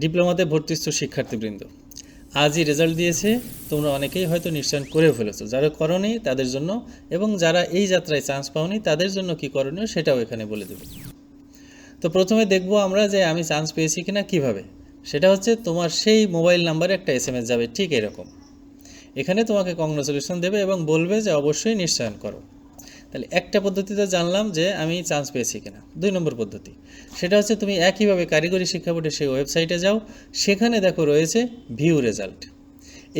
ডিপ্লোমাতে ভর্তিস্থ শিক্ষার্থীবৃন্দ। আজই রেজাল্ট দিয়েছে, তোমরা অনেকেই হয়তো নিশ্চয়ন করে ফেলেছো। যারা করনি, তাদের জন্য এবং যারা এই যাত্রায় চান্স পাওনি, তাদের জন্য কি করণীয় সেটাও এখানে বলে দেব। তো প্রথমে দেখব আমরা যে আমি চান্স পেয়েছি কিনা কীভাবে। সেটা হচ্ছে তোমার সেই মোবাইল নাম্বারে একটা এস যাবে, ঠিক এরকম। এখানে তোমাকে কংগ্রাচুলেশন দেবে এবং বলবে যে অবশ্যই নিশ্চয়ন করো। তাহলে একটা পদ্ধতিতে জানলাম যে আমি চান্স পেয়েছি কিনা। দুই নম্বর পদ্ধতি। সেটা হচ্ছে তুমি একইভাবে কারিগরি শিক্ষা বোর্ডের সেই ওয়েবসাইটে যাও, সেখানে দেখো রয়েছে ভিউ রেজাল্ট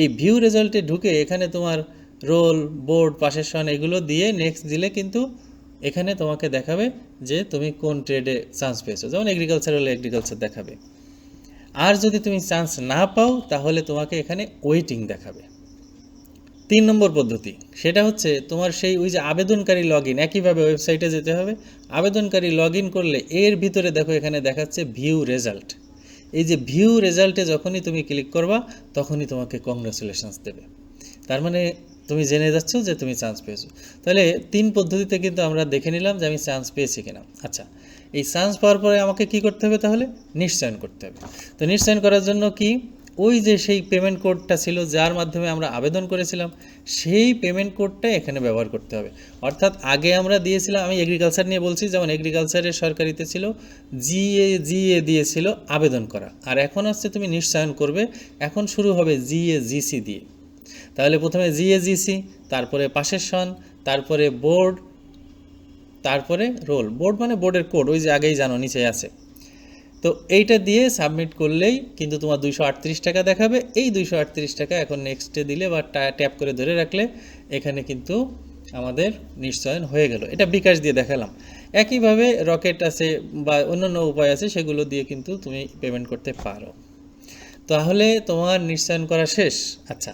এই ভিউ রেজাল্টে ঢুকে এখানে তোমার রোল বোর্ড পাশের সন এগুলো দিয়ে নেক্সট দিলে কিন্তু এখানে তোমাকে দেখাবে যে তুমি কোন ট্রেডে চান্স পেয়েছ। যেমন এগ্রিকালচার হলে এগ্রিকালচার দেখাবে। আর যদি তুমি চান্স না পাও, তাহলে তোমাকে এখানে ওয়েটিং দেখাবে। তিন নম্বর পদ্ধতি, সেটা হচ্ছে তোমার সেই ওই যে আবেদনকারী লগ ইন একইভাবে ওয়েবসাইটে যেতে হবে। আবেদনকারী লগ ইন করলে এর ভিতরে দেখো এখানে দেখাচ্ছে ভিউ রেজাল্ট এই যে ভিউ রেজাল্টে যখনই তুমি ক্লিক করবা, তখনই তোমাকে কংগ্রাচুলেশনস দেবে। তার মানে তুমি জেনে যাচ্ছ যে তুমি চান্স পেয়েছ। তাহলে তিন পদ্ধতিতে কিন্তু আমরা দেখে নিলাম যে আমি চান্স পেয়েছি কিনা। আচ্ছা এই চান্স পাওয়ার পরে আমাকে কি করতে হবে তাহলে? নিশ্চয়ন করতে হবে। তো নিশ্চয়ন করার জন্য কি? ওই যে সেই পেমেন্ট কোডটা ছিল যার মাধ্যমে আমরা আবেদন করেছিলাম, সেই পেমেন্ট কোডটা এখানে ব্যবহার করতে হবে। অর্থাৎ আগে আমরা দিয়েছিলাম, আমি এগ্রিকালচার নিয়ে বলছি, যেমন এগ্রিকালচারের সরকারিতে ছিল জিএ জিএ দিয়েছিল আবেদন করা। আর এখন আসছে তুমি নিশ্চয়ন করবে, এখন শুরু হবে জিএ জিসি দিয়ে। তাহলে প্রথমে জিএ জিসি তারপরে পাশের সন তারপরে বোর্ড তারপরে রোল বোর্ড মানে বোর্ডের কোড ওই যে আগেই জানো নিচে আছে। তো এইটা দিয়ে সাবমিট করলেই কিন্তু তোমার দুইশো আটত্রিশ টাকা দেখাবে। এই দুইশো আটত্রিশ টাকা এখন নেক্সটে দিলে বা ট্যাপ করে ধরে রাখলে এখানে কিন্তু আমাদের নিশ্চয়ন হয়ে গেল। এটা বিকাশ দিয়ে দেখালাম। একইভাবে রকেট আছে বা অন্যান্য উপায় আছে, সেগুলো দিয়ে কিন্তু তুমি পেমেন্ট করতে পারো। তাহলে তোমার নিশ্চয়ন করা শেষ। আচ্ছা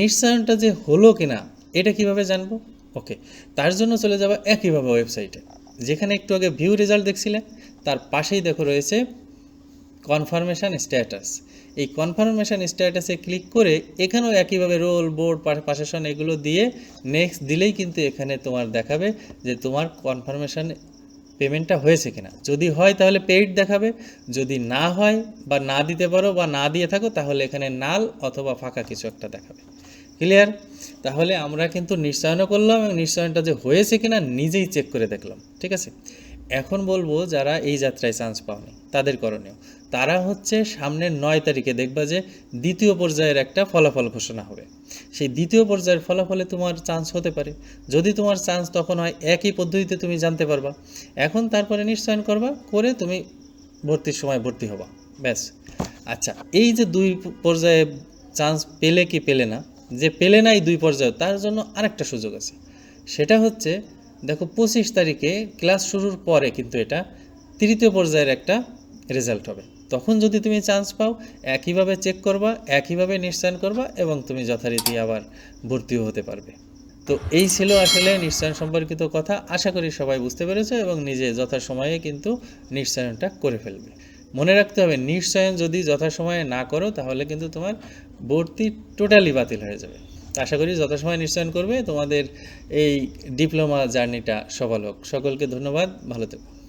নিশ্চয়নটা যে হলো কিনা, এটা কীভাবে জানব? ওকে তার জন্য চলে যাব একইভাবে ওয়েবসাইটে যেখানে একটু আগে ভিউ রেজাল্ট দেখছিলে, তার পাশেই দেখো রয়েছে কনফার্মেশন স্ট্যাটাস এই কনফার্মেশন স্ট্যাটাসে ক্লিক করে এখানেও একইভাবে রোল বোর্ড পাশেশন এগুলো দিয়ে নেক্সট দিলেই কিন্তু এখানে তোমার দেখাবে যে তোমার কনফার্মেশান পেমেন্টটা হয়েছে কিনা। যদি হয় তাহলে পেইড দেখাবে, যদি না হয় বা না দিতে পারো বা না দিয়ে থাকো তাহলে এখানে নাল অথবা ফাঁকা কিছু একটা দেখাবে। ক্লিয়ার তাহলে আমরা কিন্তু নিশ্চয়নও করলাম এবং নিশ্চয়নটা যে হয়েছে কিনা নিজেই চেক করে দেখলাম। ঠিক আছে? এখন বলব যারা এই যাত্রায় চান্স পাওনি, তাদের করণীয়। তারা হচ্ছে সামনের নয় তারিখে দেখবা যে দ্বিতীয় পর্যায়ের একটা ফলাফল ঘোষণা হবে। সেই দ্বিতীয় পর্যায়ের ফলাফলে তোমার চান্স হতে পারে। যদি তোমার চান্স তখন হয় একই পদ্ধতিতে তুমি জানতে পারবা। এখন তারপরে নিশ্চয়ন করবা, করে তুমি ভর্তির সময় ভর্তি হবা। ব্যাস। আচ্ছা এই যে দুই পর্যায়ে চান্স পেলে কি পেলে না, যে পেলে নাই দুই পর্যায়ে, তার জন্য আরেকটা সুযোগ আছে। সেটা হচ্ছে দেখো, পঁচিশ তারিখে ক্লাস শুরুর পরে কিন্তু এটা তৃতীয় পর্যায়ের একটা রেজাল্ট হবে। তখন যদি তুমি চান্স পাও, একইভাবে চেক করবা, একইভাবে নিশ্চয়ন করবা এবং তুমি যথারীতি আবার ভর্তিও হতে পারবে। তো এই ছিল আসলে নিশ্চয়ন সম্পর্কিত কথা। আশা করি সবাই বুঝতে পেরেছ এবং নিজে যথাসময়ে কিন্তু নিশ্চয়নটা করে ফেলবে। মনে রাখতে হবে নিশ্চয়ন যদি যথাসময়ে না করো, তাহলে কিন্তু তোমার ভর্তি টোটালি বাতিল হয়ে যাবে। আশা করি যথাসময় নিশ্চয়ন করবে। তোমাদের এই ডিপ্লোমা জার্নিটা সফল হোক। সকলকে ধন্যবাদ। ভালো থেকো।